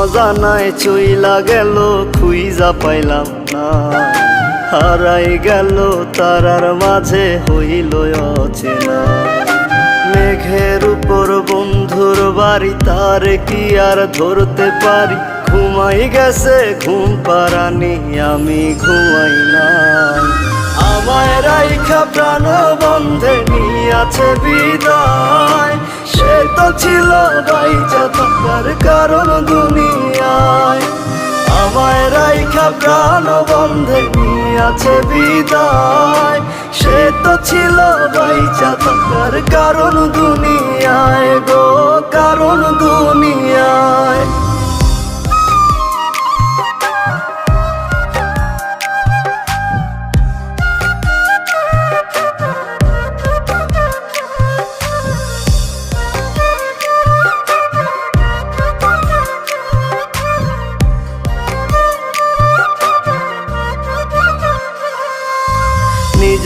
অজানায় চইলা গেল, খুইজা পাইলাম না। হারাই গেল, তারার মাঝে হইল অচেনা। মেঘের উপর বন্ধুর বাড়ি, তার কি আর ধরতে পারি? ঘুমাই গেছে, ঘুম পারানি আমি ঘুমাই না আমায় রাইখা প্রাণ বন্ধে নিয়াছে বিদায়। সে তো ছিল বাইচা থাকার কারণ দুনিয়ায়। আমায় রাইখা প্রাণ বন্ধে নিয়েছে বিদায়। সে তো ছিল বাইচা থাকার কারণ দুনিয়ায় গো।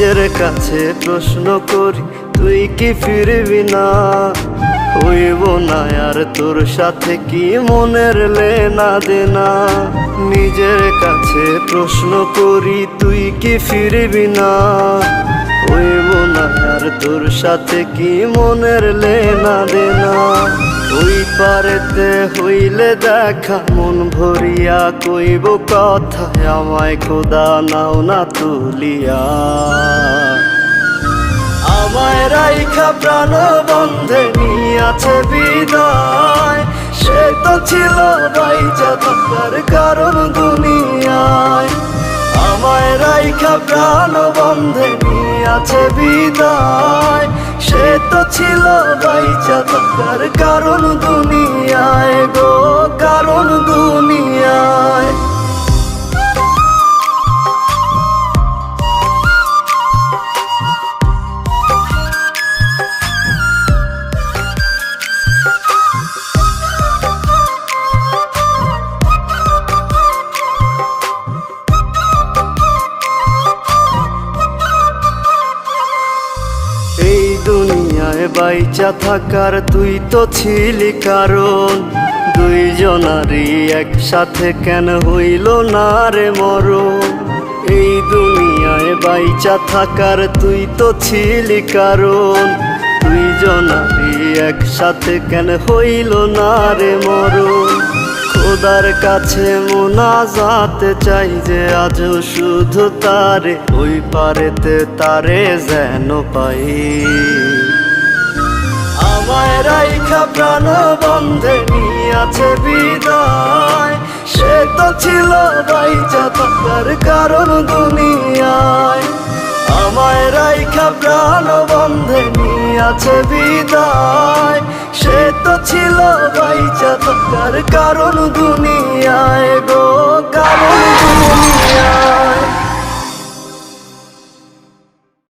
নিজের কাছে প্রশ্ন করি, তুই কি ফিরবি না? হইব না আর তোর সাথে কি মনের লেনা দেনা? নিজের কাছে প্রশ্ন করি, তুই কি ফিরবি না? হইব না আর তোর সাথে কি মনের লেনা দেনা? ওই পারেতে হইলে দেখা, মন ভরিয়া কইব কথা, আমায় খোদা নাও না তুলিয়া। আমায় রাইখা প্রাণ বন্ধে নিয়াছে বিদায়, সে তো ছিল বাইচা থাকার কারণ দুনিয়ায়। আমায় রাইখা প্রাণ বন্ধে নিয়াছে বিদায় সে তো ছিল ভাই থাকার কারণ দুনিয়ায় বাইচা থাকার তুই তো ছিলি কারণ। দুইজনারই একসাথে কেন হইল না রে মরণ? এই দুনিয়ায় বাইচা থাকার তুই তো ছিলি কারণ। দুইজনারই একসাথে কেন হইল না রে মরণ? খোদার কাছে মোনা মোনাজাতে চাই যে আজ শুধু তারে, ওই পারেতে তারে যেন পাই। প্রাণ বন্ধে নিয়াছে বিদায়। সে তো ছিল বাইচা থাকার কারণ দুনিয়ায়। আমায় রাইখা প্রাণ বন্ধে নিয়াছে বিদায়। সে তো ছিল বাইচা থাকার কারণ দুনিয়া